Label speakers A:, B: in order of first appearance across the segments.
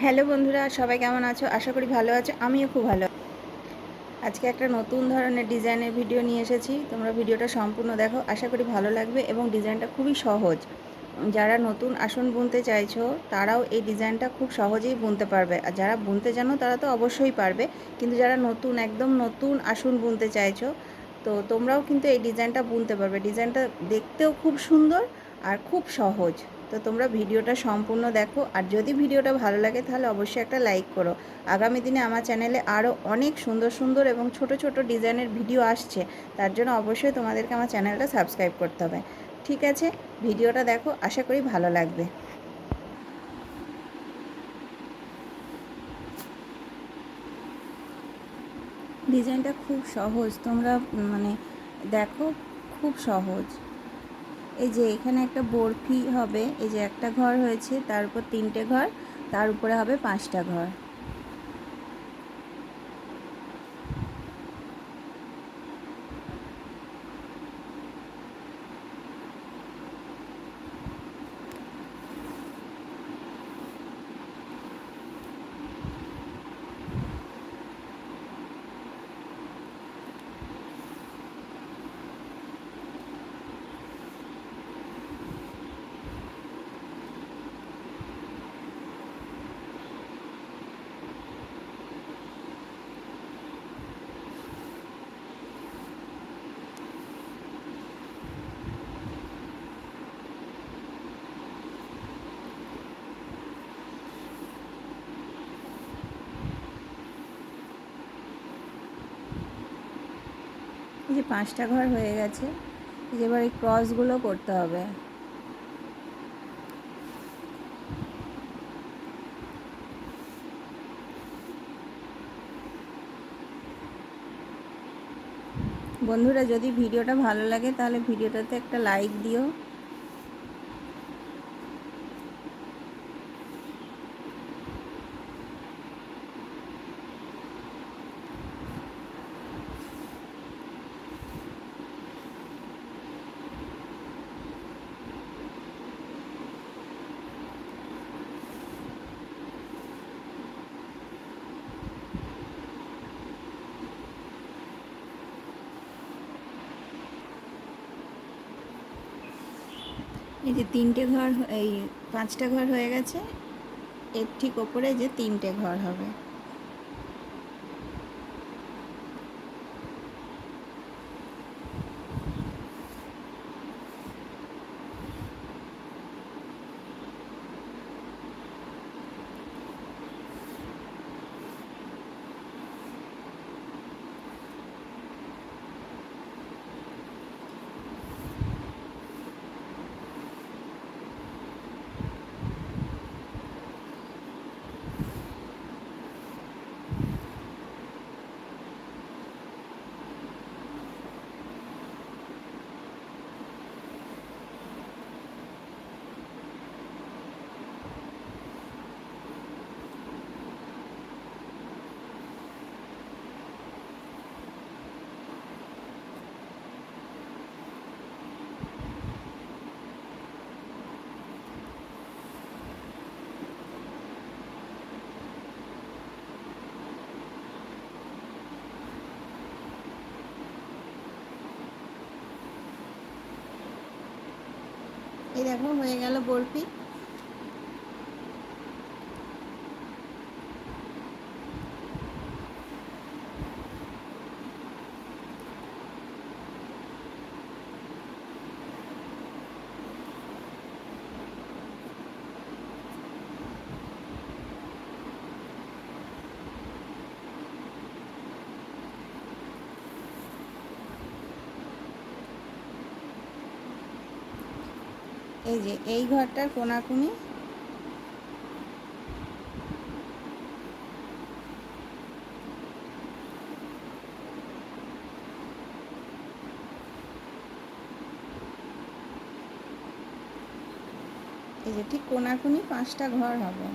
A: Hello বন্ধুরা, সবাই কেমন আছো? আশা করি ভালো আছো, আমিও খুব ভালো। আজকে একটা নতুন ধরনের ডিজাইনের ভিডিও নিয়ে এসেছি। তোমরা ভিডিওটা সম্পূর্ণ দেখো, আশা করি ভালো লাগবে এবং ডিজাইনটা খুবই সহজ। যারা নতুন আসন বুনতে চাইছো, তারাও এই ডিজাইনটা খুব সহজেই বুনতে পারবে। আর যারা বুনতে জানো, তারা তো অবশ্যই পারবে। কিন্তু যারা নতুন, একদম নতুন আসন বুনতে চাইছো, তো তোমরাও কিন্তু এই ডিজাইনটা বুনতে পারবে। ডিজাইনটা দেখতেও খুব সুন্দর আর খুব সহজ। তো তোমরা ভিডিওটা সম্পূর্ণ দেখো। আর যদি ভিডিওটা ভালো লাগে, তাহলে অবশ্যই একটা লাইক করো। আগামী দিনে আমার চ্যানেলে আরও অনেক সুন্দর সুন্দর এবং ছোট ছোট ডিজাইনের ভিডিও আসছে। তার জন্য অবশ্যই তোমাদেরকে আমার চ্যানেলটা সাবস্ক্রাইব করতে হবে। ঠিক আছে? ভিডিওটা দেখো, আশা করি ভালো লাগবে। ডিজাইনটা খুব সহজ। তোমরা মানে দেখো, খুব সহজ। এই যে এখানে একটা বরফি হবে, এই যে একটা ঘর হয়েছে, তার উপর তিনটে ঘর, তার উপরে হবে পাঁচটা ঘর। এই যে পাঁচটা ঘর হয়ে গেছে এবার এই ক্রসগুলো করতে হবে। বন্ধুরা, যদি ভিডিওটা ভালো লাগে তাহলে ভিডিওটাতে একটা লাইক দিও। এই যে তিনটে ঘর, এই পাঁচটা ঘর হয়ে গেছে। এর ঠিক ওপরে যে তিনটে ঘর হবে। এই দেখো হয়ে গেল বরফি। এই যে এই ঘরটার কোনাকুনি। এই যে ঠিক কোনাকুনি পাঁচটা ঘর হবে।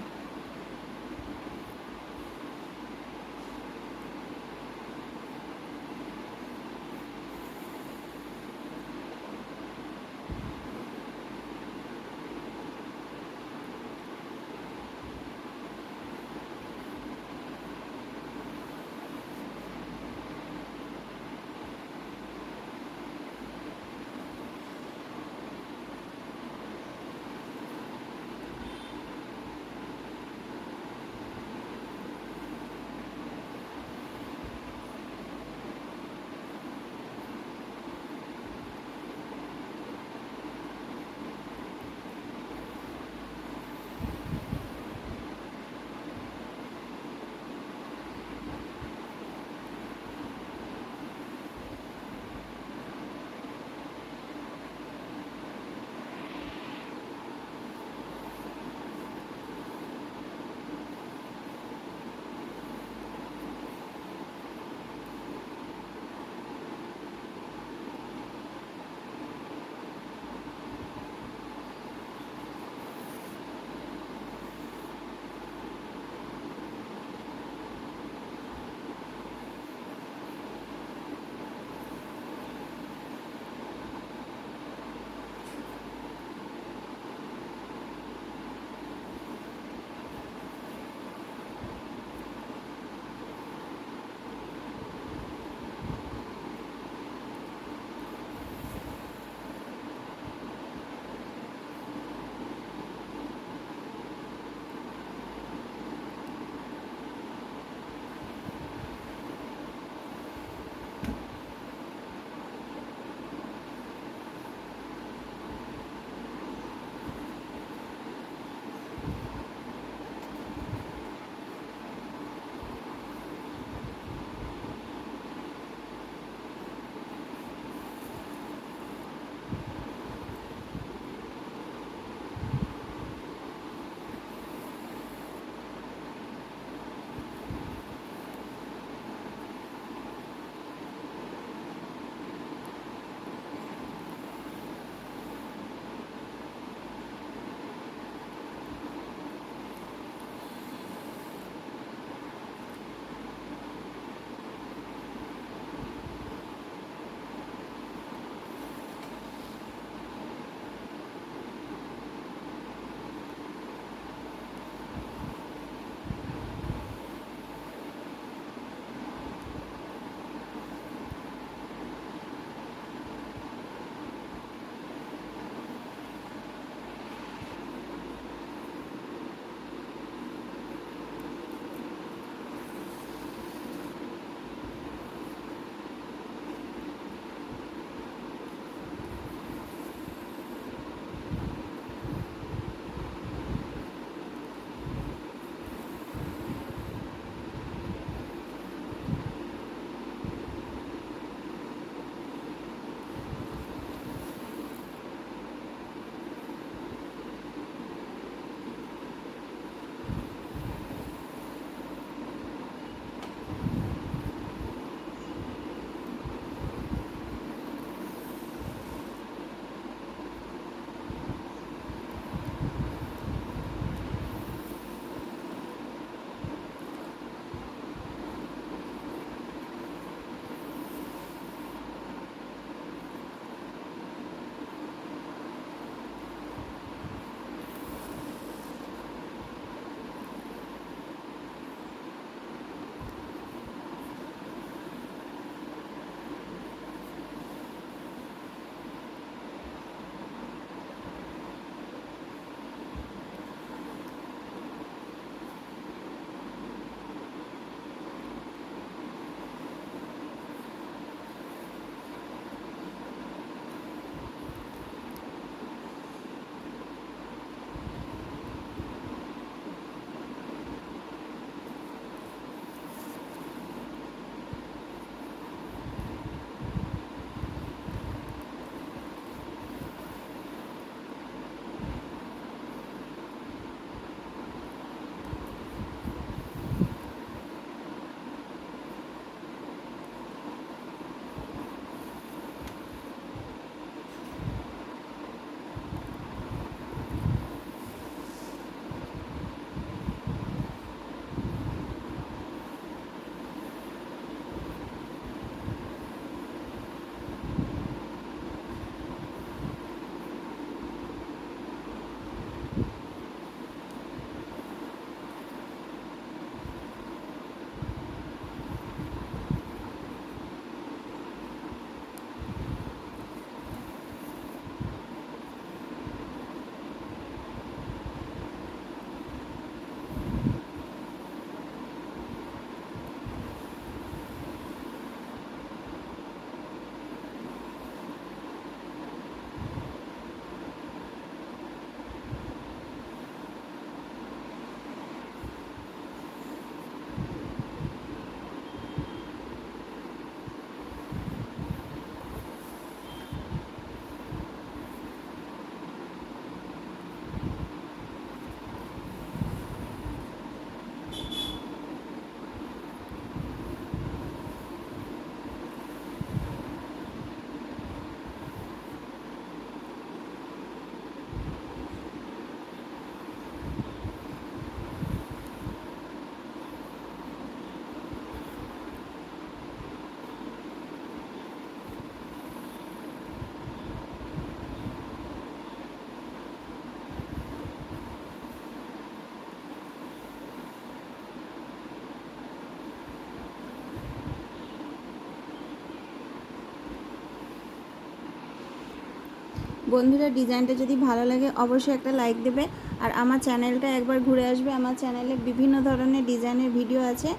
A: বন্ধুরা ডিজাইনটা যদি ভালো লাগে, অবশ্যই একটা লাইক দেবে। আর আমার চ্যানেলটা একবার ঘুরে আসবে। আমার চ্যানেলে বিভিন্ন ধরনের ডিজাইনের ভিডিও আছে।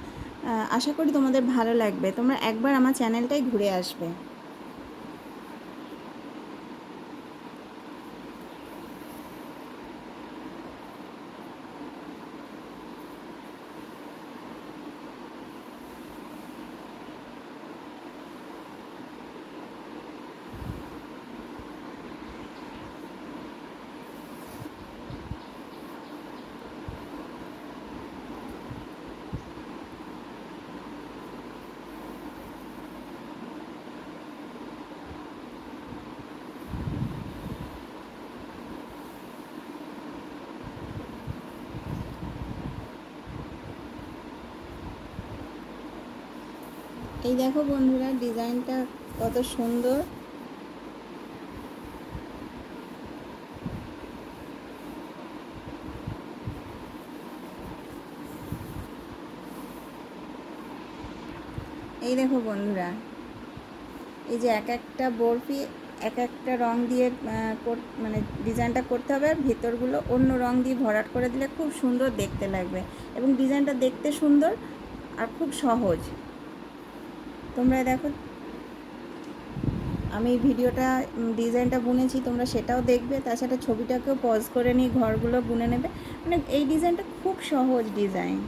A: আশা করি তোমাদের ভালো লাগবে। তোমরা একবার আমার চ্যানেলটাই ঘুরে আসবে। এই দেখো বন্ধুরা, ডিজাইনটা কত সুন্দর। এই দেখো বন্ধুরা, এই যে এক একটা বরফি এক একটা রং দিয়ে মানে ডিজাইনটা করতে হবে, আর ভেতরগুলো অন্য রং দিয়ে ভরাট করে দিলে খুব সুন্দর দেখতে লাগবে। এবং ডিজাইনটা দেখতে সুন্দর আর খুব সহজ। তোমরা দেখো, আমি ভিডিওটা ডিজাইনটা বুনেছি, তোমরা সেটাও দেখবে, তাছাড়া ছবিটাকেও পজ করে নিয়ে ঘরগুলো বুনে নেবে। মানে এই ডিজাইনটা খুব সহজ ডিজাইন।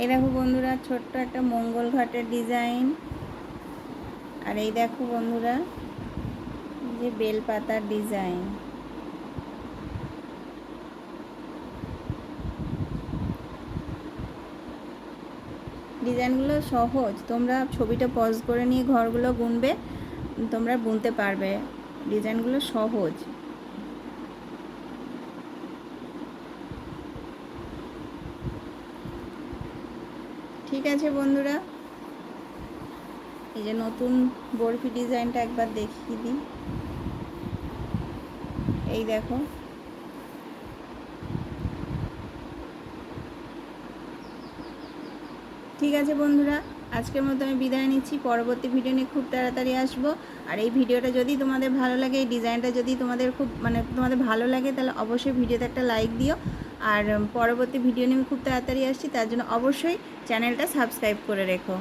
A: এই দেখো বন্ধুরা, ছোট্ট একটা মঙ্গল ঘাটের ডিজাইন। আর এই দেখো বন্ধুরা যে বেলপাতার ডিজাইন। ডিজাইনগুলো সহজ, তোমরা ছবিটা পজ করে নিয়ে ঘরগুলো বুনবে তোমরা বুনতে পারবে। ডিজাইনগুলো সহজ ঠিক আছে বন্ধুরা। এই যে নতুন বরফি ডিজাইনটা একবার দেখিয়ে দিই। এই দেখো। ঠিক আছে বন্ধুরা, আজকের মতো আমি বিদায় নিচ্ছি। পরবর্তী ভিডিও নিয়ে খুব তাড়াতাড়ি আসব। আর এই ভিডিওটা যদি তোমাদের ভালো লাগে, এই ডিজাইনটা যদি তোমাদের খুব মানে তোমাদের ভালো লাগে, তাহলে অবশ্যই ভিডিওতে একটা লাইক দিও। আর পরবর্তী ভিডিও নিয়ে আমি খুব তাড়াতাড়ি আসছি, তার জন্য অবশ্যই চ্যানেলটা সাবস্ক্রাইব করে রেখো।